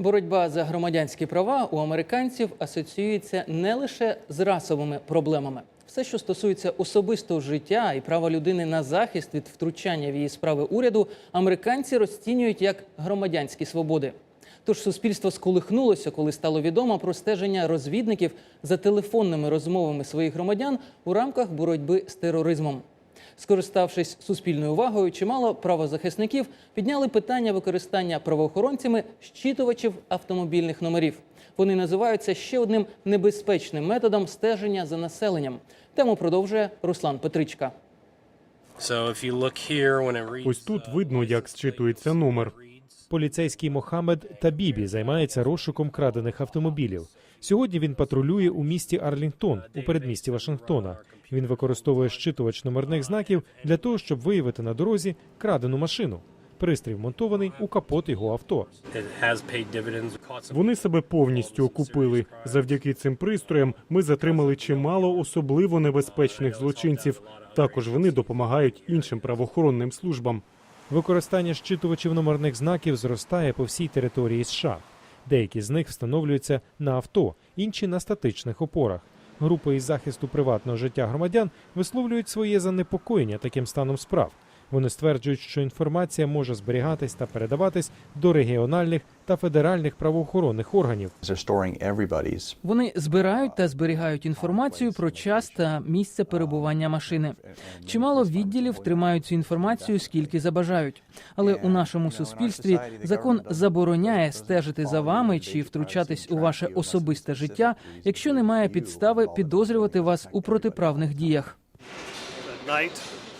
Боротьба за громадянські права у американців асоціюється не лише з расовими проблемами. Все, що стосується особистого життя і права людини на захист від втручання в її справи уряду, американці розцінюють як громадянські свободи. Тож суспільство сколихнулося, коли стало відомо про стеження розвідників за телефонними розмовами своїх громадян у рамках боротьби з тероризмом. Скориставшись суспільною увагою, чимало правозахисників підняли питання використання правоохоронцями щитувачів автомобільних номерів. Вони називаються ще одним небезпечним методом стеження за населенням. Тему продовжує Руслан Петричка. Ось тут видно, як зчитується номер. Поліцейський Мохамед Табібі займається розшуком крадених автомобілів. Сьогодні він патрулює у місті Арлінгтон у передмісті Вашингтона. Він використовує щитувач номерних знаків для того, щоб виявити на дорозі крадену машину. Пристрій вмонтований у капот його авто. Вони себе повністю окупили. Завдяки цим пристроям ми затримали чимало особливо небезпечних злочинців. Також вони допомагають іншим правоохоронним службам. Використання щитувачів номерних знаків зростає по всій території США. Деякі з них встановлюються на авто, інші на статичних опорах. Групи із захисту приватного життя громадян висловлюють своє занепокоєння таким станом справ. Вони стверджують, що інформація може зберігатись та передаватись до регіональних та федеральних правоохоронних органів. Вони збирають та зберігають інформацію про час та місце перебування машини. Чимало відділів тримають цю інформацію скільки забажають. Але у нашому суспільстві закон забороняє стежити за вами чи втручатись у ваше особисте життя, якщо немає підстави підозрювати вас у протиправних діях.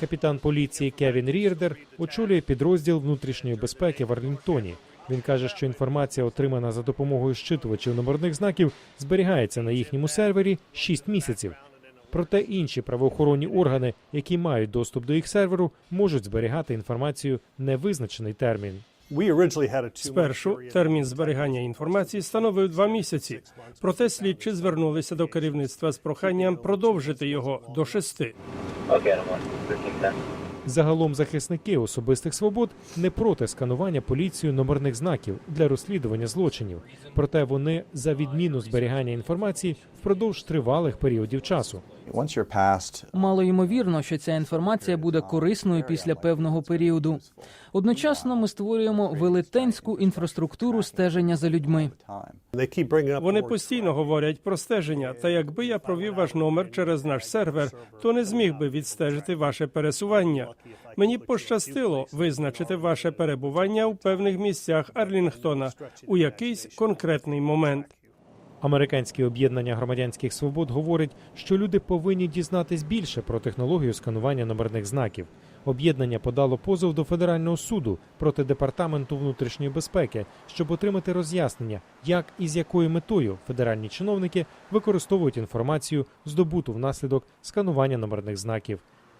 Капітан поліції Кевін Рірдер очолює підрозділ внутрішньої безпеки в Арлінгтоні. Він каже, що інформація, отримана за допомогою щитувачів номерних знаків, зберігається на їхньому сервері 6 місяців. Проте інші правоохоронні органи, які мають доступ до їх серверу, можуть зберігати інформацію невизначений термін. Спершу термін зберігання інформації становив два місяці. Проте слідчі звернулися до керівництва з проханням продовжити його до шести. Okay, I don't want 13 cents. Загалом захисники особистих свобод не проти сканування поліцією номерних знаків для розслідування злочинів. Проте вони за відміну зберігання інформації впродовж тривалих періодів часу. Мало ймовірно, що ця інформація буде корисною після певного періоду. Одночасно ми створюємо велетенську інфраструктуру стеження за людьми. Вони постійно говорять про стеження. Та якби я провів ваш номер через наш сервер, то не зміг би відстежити ваше пересування. Мені пощастило визначити ваше перебування у певних місцях Арлінгтона у якийсь конкретний момент. Американське об'єднання громадянських свобод говорить, що люди повинні дізнатись більше про технологію сканування номерних знаків. Об'єднання подало позов до федерального суду проти департаменту внутрішньої безпеки, щоб отримати роз'яснення, як і з якою метою федеральні чиновники використовують інформацію, здобуту внаслідок сканування номерних знаків.